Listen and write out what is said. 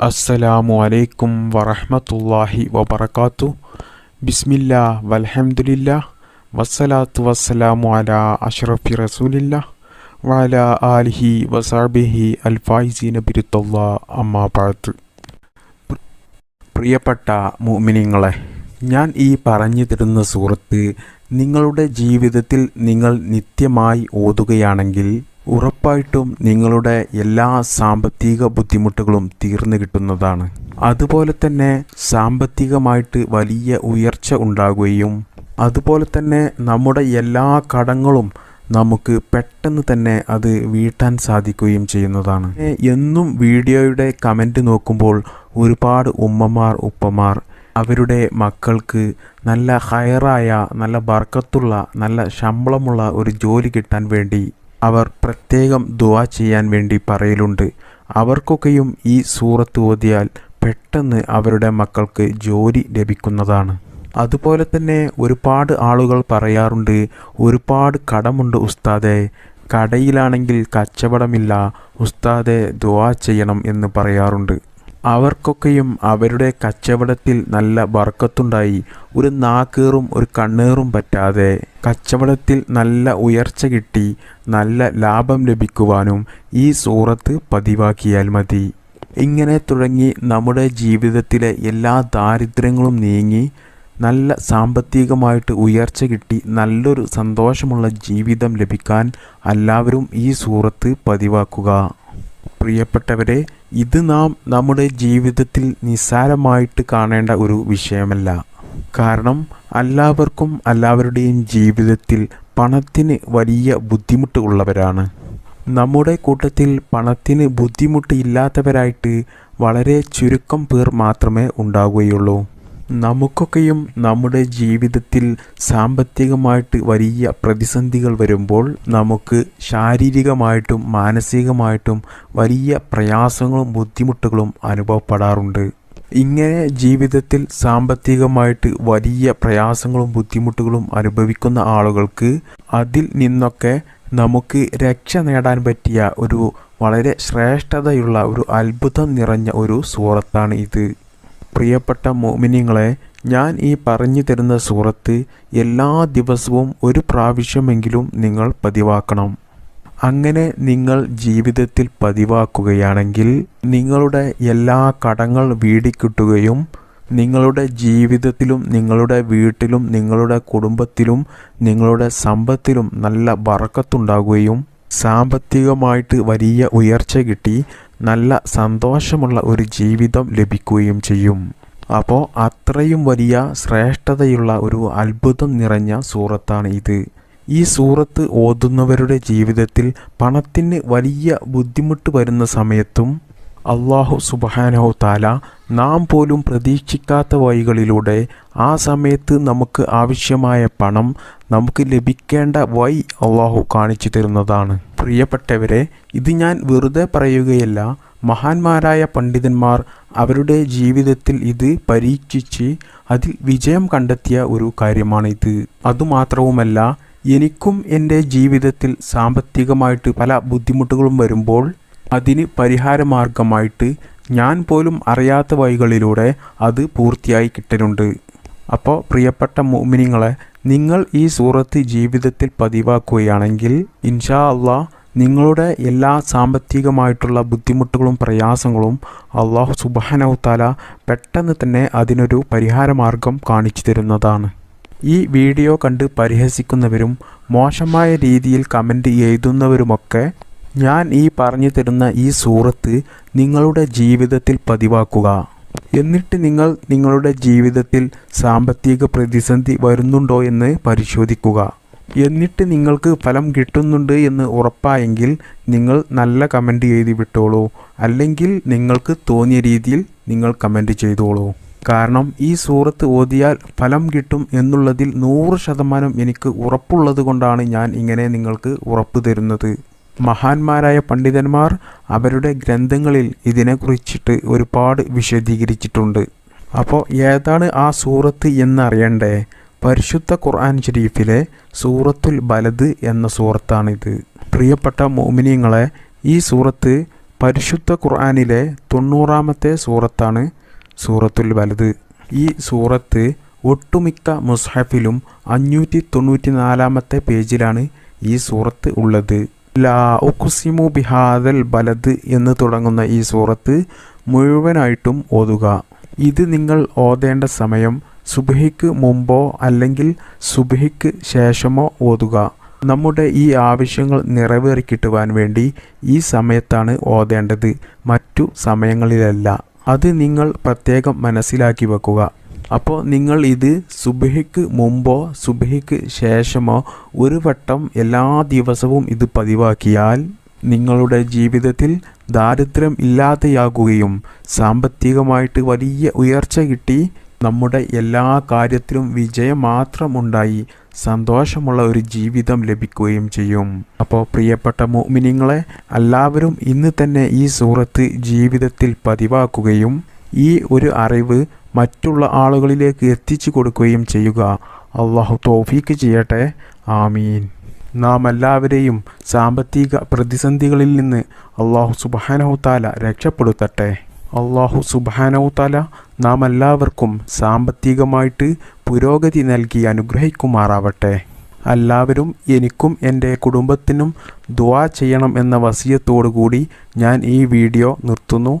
അസ്സലാമു അലൈക്കും വറഹ്മത്തുള്ളാഹി വബറകാത്തു. ബിസ്മില്ലാ വൽഹംദുലില്ലാ വസ്സലാത്തു വസ്സലാമു അലാ അഷ്റഫി റസൂലില്ലാ വഅലാ ആലിഹി വസാബിഹി അൽഫായിസീന ബിരുത്തല്ലാ അമ്മാ ബഅദ്. പ്രിയപ്പെട്ട മുഅ്മിനീങ്ങളെ ഞാൻ ഈ പറഞ്ഞു തരുന്ന സൂറത്ത് നിങ്ങളുടെ ജീവിതത്തിൽ നിങ്ങൾ നിത്യമായി ഓതുകയാണെങ്കിൽ ഉറപ്പായിട്ടും നിങ്ങളുടെ എല്ലാ സാമ്പത്തിക ബുദ്ധിമുട്ടുകളും തീർന്നു കിട്ടുന്നതാണ്. അതുപോലെ തന്നെ സാമ്പത്തികമായിട്ട് വലിയ ഉയർച്ച ഉണ്ടാകുകയും അതുപോലെ തന്നെ നമ്മുടെ എല്ലാ കടങ്ങളും നമുക്ക് പെട്ടെന്ന് തന്നെ അത് വീട്ടാൻ സാധിക്കുകയും ചെയ്യുന്നതാണ്. എന്നും വീഡിയോയുടെ കമന്റ് നോക്കുമ്പോൾ ഒരുപാട് ഉമ്മമാർ ഉപ്പമാർ അവരുടെ മക്കൾക്ക് നല്ല ഹയറായ നല്ല ബർക്കത്തുള്ള നല്ല ശമ്പളമുള്ള ഒരു ജോലി കിട്ടാൻ വേണ്ടി അവർ പ്രത്യേകം ദുവാ ചെയ്യാൻ വേണ്ടി പറയലുണ്ട്. അവർക്കൊക്കെയും ഈ സൂറത്ത് ഓതിയാൽ പെട്ടെന്ന് അവരുടെ മക്കൾക്ക് ജോലി ലഭിക്കുന്നതാണ്. അതുപോലെ തന്നെ ഒരുപാട് ആളുകൾ പറയാറുണ്ട് ഒരുപാട് കടമുണ്ട് ഉസ്താദെ കടയിലാണെങ്കിൽ കച്ചവടമില്ല ഉസ്താദെ ദുവാ ചെയ്യണം എന്ന് പറയാറുണ്ട്. അവർക്കൊക്കെയും അവരുടെ കച്ചവടത്തിൽ നല്ല വർക്കത്തുണ്ടായി. ഒരു നാക്കേറും ഒരു കണ്ണേറും പറ്റാതെ കച്ചവടത്തിൽ നല്ല ഉയർച്ച കിട്ടി നല്ല ലാഭം ലഭിക്കുവാനും ഈ സൂറത്ത് പതിവാക്കിയാൽ മതി. ഇങ്ങനെ തുടങ്ങി നമ്മുടെ ജീവിതത്തിലെ എല്ലാ ദാരിദ്ര്യങ്ങളും നീങ്ങി നല്ല സാമ്പത്തികമായിട്ട് ഉയർച്ച കിട്ടി നല്ലൊരു സന്തോഷമുള്ള ജീവിതം ലഭിക്കാൻ എല്ലാവരും ഈ സൂറത്ത് പതിവാക്കുക. പ്രിയപ്പെട്ടവരെ ഇത് നാം നമ്മുടെ ജീവിതത്തിൽ നിസ്സാരമായിട്ട് കാണേണ്ട ഒരു വിഷയമല്ല. കാരണം എല്ലാവർക്കും എല്ലാവരുടെയും ജീവിതത്തിൽ പണത്തിന് വലിയ ബുദ്ധിമുട്ട് ഉള്ളവരാണ്. നമ്മുടെ കൂട്ടത്തിൽ പണത്തിന് ബുദ്ധിമുട്ട് ഇല്ലാത്തവരായിട്ട് വളരെ ചുരുക്കം പേർ മാത്രമേ ഉണ്ടാവുകയുള്ളൂ. നമുക്കൊക്കെയും നമ്മുടെ ജീവിതത്തിൽ സാമ്പത്തികമായിട്ട് വലിയ പ്രതിസന്ധികൾ വരുമ്പോൾ നമുക്ക് ശാരീരികമായിട്ടും മാനസികമായിട്ടും വലിയ പ്രയാസങ്ങളും ബുദ്ധിമുട്ടുകളും അനുഭവപ്പെടാറുണ്ട്. ഇങ്ങനെ ജീവിതത്തിൽ സാമ്പത്തികമായിട്ട് വലിയ പ്രയാസങ്ങളും ബുദ്ധിമുട്ടുകളും അനുഭവിക്കുന്ന ആളുകൾക്ക് അതിൽ നിന്നൊക്കെ നമുക്ക് രക്ഷ നേടാൻ പറ്റിയ ഒരു വളരെ ശ്രേഷ്ഠതയുള്ള ഒരു അത്ഭുതം നിറഞ്ഞ ഒരു സൂറത്താണ് ഇത്. പ്രിയപ്പെട്ട മോമിനിങ്ങളെ ഞാൻ ഈ പറഞ്ഞു തരുന്ന സൂറത്ത് എല്ലാ ദിവസവും ഒരു പ്രാവശ്യമെങ്കിലും നിങ്ങൾ പതിവാക്കണം. അങ്ങനെ നിങ്ങൾ ജീവിതത്തിൽ പതിവാക്കുകയാണെങ്കിൽ നിങ്ങളുടെ എല്ലാ കടങ്ങൾ വീടിക്കിട്ടുകയും നിങ്ങളുടെ ജീവിതത്തിലും നിങ്ങളുടെ വീട്ടിലും നിങ്ങളുടെ കുടുംബത്തിലും നിങ്ങളുടെ സമ്പത്തിലും നല്ല വറക്കത്തുണ്ടാകുകയും സാമ്പത്തികമായിട്ട് വലിയ ഉയർച്ച കിട്ടി. നല്ല സന്തോഷമുള്ള ഒരു ജീവിതം ലഭിക്കുകയും ചെയ്യും. അപ്പോൾ അത്രയും വലിയ ശ്രേഷ്ഠതയുള്ള ഒരു അത്ഭുതം നിറഞ്ഞ സൂറത്താണ് ഇത്. ഈ സൂറത്ത് ഓതുന്നവരുടെ ജീവിതത്തിൽ പണത്തിന് വലിയ ബുദ്ധിമുട്ട് വരുന്ന സമയത്തും അള്ളാഹു സുബാനഹു താല നാം പോലും പ്രതീക്ഷിക്കാത്ത വഴികളിലൂടെ ആ സമയത്ത് നമുക്ക് ആവശ്യമായ പണം നമുക്ക് ലഭിക്കേണ്ട വഴി അള്ളാഹു കാണിച്ചു തരുന്നതാണ്. പ്രിയപ്പെട്ടവരെ ഇത് ഞാൻ വെറുതെ പറയുകയല്ല. മഹാന്മാരായ പണ്ഡിതന്മാർ അവരുടെ ജീവിതത്തിൽ ഇത് പരീക്ഷിച്ച് അതിൽ വിജയം കണ്ടെത്തിയ ഒരു കാര്യമാണിത്. അതുമാത്രവുമല്ല എനിക്കും എന്റെ ജീവിതത്തിൽ സാമ്പത്തികമായിട്ട് പല ബുദ്ധിമുട്ടുകളും വരുമ്പോൾ അതിന് പരിഹാരമാർഗമായിട്ട് ഞാൻ പോലും അറിയാത്ത വഴികളിലൂടെ അത് പൂർത്തിയായി കിട്ടലുണ്ട്. അപ്പോൾ പ്രിയപ്പെട്ട മോമിനിങ്ങളെ നിങ്ങൾ ഈ സൂറത്ത് ജീവിതത്തിൽ പതിവാക്കുകയാണെങ്കിൽ ഇൻഷാ അള്ളാഹ് നിങ്ങളുടെ എല്ലാ സാമ്പത്തികമായിട്ടുള്ള ബുദ്ധിമുട്ടുകളും പ്രയാസങ്ങളും അള്ളാഹു സുബാനവുത്താല പെട്ടെന്ന് തന്നെ അതിനൊരു പരിഹാരമാർഗം കാണിച്ചു തരുന്നതാണ്. ഈ വീഡിയോ കണ്ട് പരിഹസിക്കുന്നവരും മോശമായ രീതിയിൽ കമന്റ് എഴുതുന്നവരുമൊക്കെ ഞാൻ ഈ പറഞ്ഞു തരുന്ന ഈ സൂറത്ത് നിങ്ങളുടെ ജീവിതത്തിൽ പതിവാക്കുക. എന്നിട്ട് നിങ്ങൾ നിങ്ങളുടെ ജീവിതത്തിൽ സാമ്പത്തിക പ്രതിസന്ധി വരുന്നുണ്ടോ എന്ന് പരിശോധിക്കുക. എന്നിട്ട് നിങ്ങൾക്ക് ഫലം കിട്ടുന്നുണ്ട് എന്ന് ഉറപ്പായെങ്കിൽ നിങ്ങൾ നല്ല കമന്റ് എഴുതി വിട്ടോളൂ. അല്ലെങ്കിൽ നിങ്ങൾക്ക് തോന്നിയ രീതിയിൽ നിങ്ങൾ കമന്റ് ചെയ്തോളൂ. കാരണം ഈ സൂറത്ത് ഓതിയാൽ ഫലം കിട്ടും എന്നുള്ളതിൽ നൂറ് ശതമാനം എനിക്ക് ഉറപ്പുള്ളത് കൊണ്ടാണ് ഞാൻ ഇങ്ങനെ നിങ്ങൾക്ക് ഉറപ്പ് തരുന്നത്. മഹാന്മാരായ പണ്ഡിതന്മാർ അവരുടെ ഗ്രന്ഥങ്ങളിൽ ഇതിനെക്കുറിച്ചിട്ട് ഒരുപാട് വിശദീകരിച്ചിട്ടുണ്ട്. അപ്പോൾ ഏതാണ് ആ സൂറത്ത് എന്നറിയണ്ടേ? പരിശുദ്ധ ഖുർആൻ ഷരീഫിലെ സൂറത്തുൽ ബലദ് എന്ന സൂറത്താണിത്. പ്രിയപ്പെട്ട മോമിനിയങ്ങളെ ഈ സൂറത്ത് പരിശുദ്ധ ഖുർആാനിലെ തൊണ്ണൂറാമത്തെ സൂറത്താണ് സൂറത്തുൽ വലത് ഈ സൂറത്ത് ഒട്ടുമിക്ക മുസ്ഹഫിലും അഞ്ഞൂറ്റി തൊണ്ണൂറ്റി നാലാമത്തെ പേജിലാണ് ഈ സൂറത്ത് ഉള്ളത്. ലാ ഉഖ്സിമു ബിഹാദൽ ബലദ് എന്ന് തുടങ്ങുന്ന ഈ സൂറത്ത് മുഴുവനായിട്ടും ഓതുക. ഇത് നിങ്ങൾ ഓതേണ്ട സമയം സുബഹിക്ക് മുമ്പോ അല്ലെങ്കിൽ സുബഹിക്ക് ശേഷമോ ഓതുക. നമ്മുടെ ഈ ആവശ്യങ്ങൾ നിറവേറിക്കിട്ടുവാൻ വേണ്ടി ഈ സമയത്താണ് ഓതേണ്ടത്. മറ്റു സമയങ്ങളിലല്ല. അത് നിങ്ങൾ പ്രത്യേകം മനസ്സിലാക്കി വെക്കുക. അപ്പോൾ നിങ്ങൾ ഇത് സുബഹിക്ക് മുമ്പോ സുബഹിക്ക് ശേഷമോ ഒരു വട്ടം എല്ലാ ദിവസവും ഇത് പതിവാക്കിയാൽ നിങ്ങളുടെ ജീവിതത്തിൽ ദാരിദ്ര്യം ഇല്ലാതെയാകുകയും സാമ്പത്തികമായിട്ട് വലിയ ഉയർച്ച കിട്ടി നമ്മുടെ എല്ലാ കാര്യത്തിലും വിജയം മാത്രമുണ്ടായി സന്തോഷമുള്ള ഒരു ജീവിതം ലഭിക്കുകയും ചെയ്യും. അപ്പോൾ പ്രിയപ്പെട്ട മോമിനിങ്ങളെ എല്ലാവരും ഇന്ന് തന്നെ ഈ സൂറത്ത് ജീവിതത്തിൽ പതിവാക്കുകയും ഈ ഒരു അറിവ് മറ്റുള്ള ആളുകളിലേക്ക് എത്തിച്ചു കൊടുക്കുകയും ചെയ്യുക. അള്ളാഹു തോഫീക്ക് ചെയ്യട്ടെ. ആമീൻ. നാം എല്ലാവരെയും സാമ്പത്തിക പ്രതിസന്ധികളിൽ നിന്ന് അള്ളാഹു താല രക്ഷപ്പെടുത്തട്ടെ. അള്ളാഹു സുബാനഹുത്താല നാം എല്ലാവർക്കും സാമ്പത്തികമായിട്ട് പുരോഗതി നൽകി അനുഗ്രഹിക്കുമാറാവട്ടെ. എല്ലാവരും എനിക്കും എന്റെ കുടുംബത്തിനും ദുവാ ചെയ്യണം എന്ന വസിയത്തോടു കൂടി ഞാൻ ഈ വീഡിയോ നിർത്തുന്നു.